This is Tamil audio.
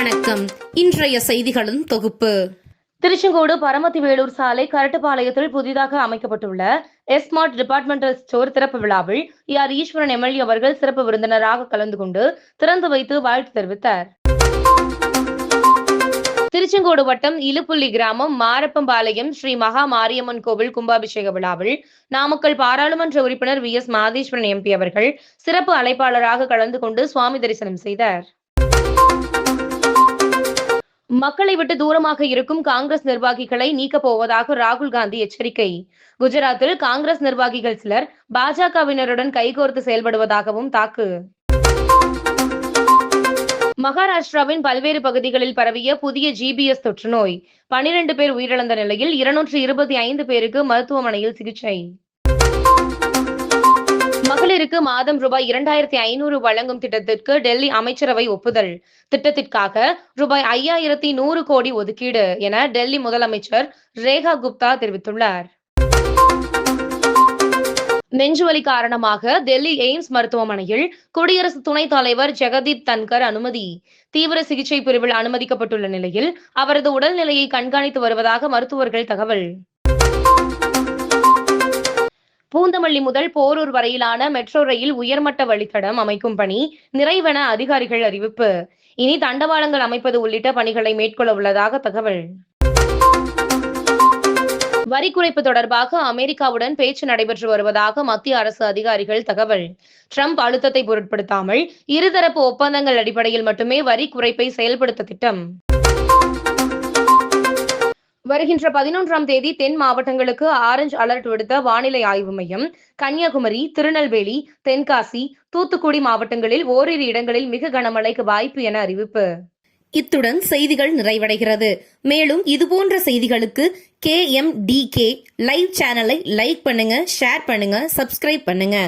இன்றைய செய்திகளின் தொகுப்பு. திருச்செங்கோடு பரமத்தி வேலூர் சாலை கரட்டுப்பாளையத்தில் புதிதாக அமைக்கப்பட்டுள்ள எஸ்மார்ட் டிபார்ட்மெண்டல் ஸ்டோர் திறப்பு விழாவில் ஆர் ஈஸ்வரன் எம்எல்ஏ அவர்கள் சிறப்பு விருந்தினராக கலந்து கொண்டு திறந்து வைத்து வாழ்த்து தெரிவித்தார். திருச்செங்கோடு வட்டம் இலுப்புள்ளி கிராமம் மாரப்பம்பாளையம் ஸ்ரீ மகா மாரியம்மன் கோவில் கும்பாபிஷேக விழாவில் நாமக்கல் பாராளுமன்ற உறுப்பினர் வி எஸ் மாதேஸ்வரன் எம்பி அவர்கள் சிறப்பு அழைப்பாளராக கலந்து கொண்டு சுவாமி தரிசனம் செய்தார். மக்களை விட்டு தூரமாக இருக்கும் காங்கிரஸ் நிர்வாகிகளை நீக்கப் போவதாக ராகுல் காந்தி எச்சரிக்கை. குஜராத்தில் காங்கிரஸ் நிர்வாகிகள் சிலர் பாஜகவினருடன் கைகோர்த்து செயல்படுவதாகவும் தாக்கு. மகாராஷ்டிராவின் பல்வேறு பகுதிகளில் பரவிய புதிய ஜிபிஎஸ் தொற்றுநோய். பனிரெண்டு பேர் உயிரிழந்த நிலையில் இருநூற்று இருபத்தி ஐந்து பேருக்கு மருத்துவமனையில் சிகிச்சை. மகளிருக்கு மாதம் ரூபாய் இரண்டாயிரத்தி ஐநூறு வழங்கும் திட்டத்திற்கு டெல்லி அமைச்சரவை ஒப்புதல். திட்டத்திற்காக ரூபாய் ஐயாயிரத்தி நூறு கோடி ஒதுக்கீடு என டெல்லி முதலமைச்சர் ரேகா குப்தா தெரிவித்துள்ளார். நெஞ்சுவலி காரணமாக டெல்லி எய்ம்ஸ் மருத்துவமனையில் குடியரசு துணைத் தலைவர் ஜெகதீப் தன்கர் அனுமதி. தீவிர சிகிச்சை பிரிவில் அனுமதிக்கப்பட்டுள்ள நிலையில் அவரது உடல்நிலையை கண்காணித்து வருவதாக மருத்துவர்கள் தகவல். பூந்தமல்லி முதல் போரூர் வரையிலான மெட்ரோ ரயில் உயர்மட்ட வழித்தடம் அமைக்கும் பணி நிறைவென அதிகாரிகள் அறிவிப்பு. இனி தண்டவாளங்கள் அமைப்பது உள்ளிட்ட பணிகளை மேற்கொள்ள உள்ளதாக தகவல். வரி குறைப்பு தொடர்பாக அமெரிக்காவுடன் பேச்சு நடைபெற்று வருவதாக மத்திய அரசு அதிகாரிகள் தகவல். ட்ரம்ப் அழுத்தத்தை பொருட்படுத்தாமல் இருதரப்பு ஒப்பந்தங்கள் அடிப்படையில் மட்டுமே வரி குறைப்பை செயல்படுத்த திட்டம். வருகின்ற பதினொன்றாம் தேதி தென் மாவட்டங்களுக்கு ஆரஞ்சு அலர்ட் விடுத்த வானிலை ஆய்வு மையம் கன்னியாகுமரி திருநெல்வேலி தென்காசி தூத்துக்குடி மாவட்டங்களில் ஓரிரு இடங்களில் மிக கனமழைக்கு வாய்ப்பு என அறிவிப்பு. இத்துடன் செய்திகள் நிறைவடைகிறது. மேலும் இதுபோன்ற செய்திகளுக்கு K M T K live சேனலை லைக் பண்ணுங்க ஷேர் பண்ணுங்க சப்ஸ்கிரைப் பண்ணுங்க.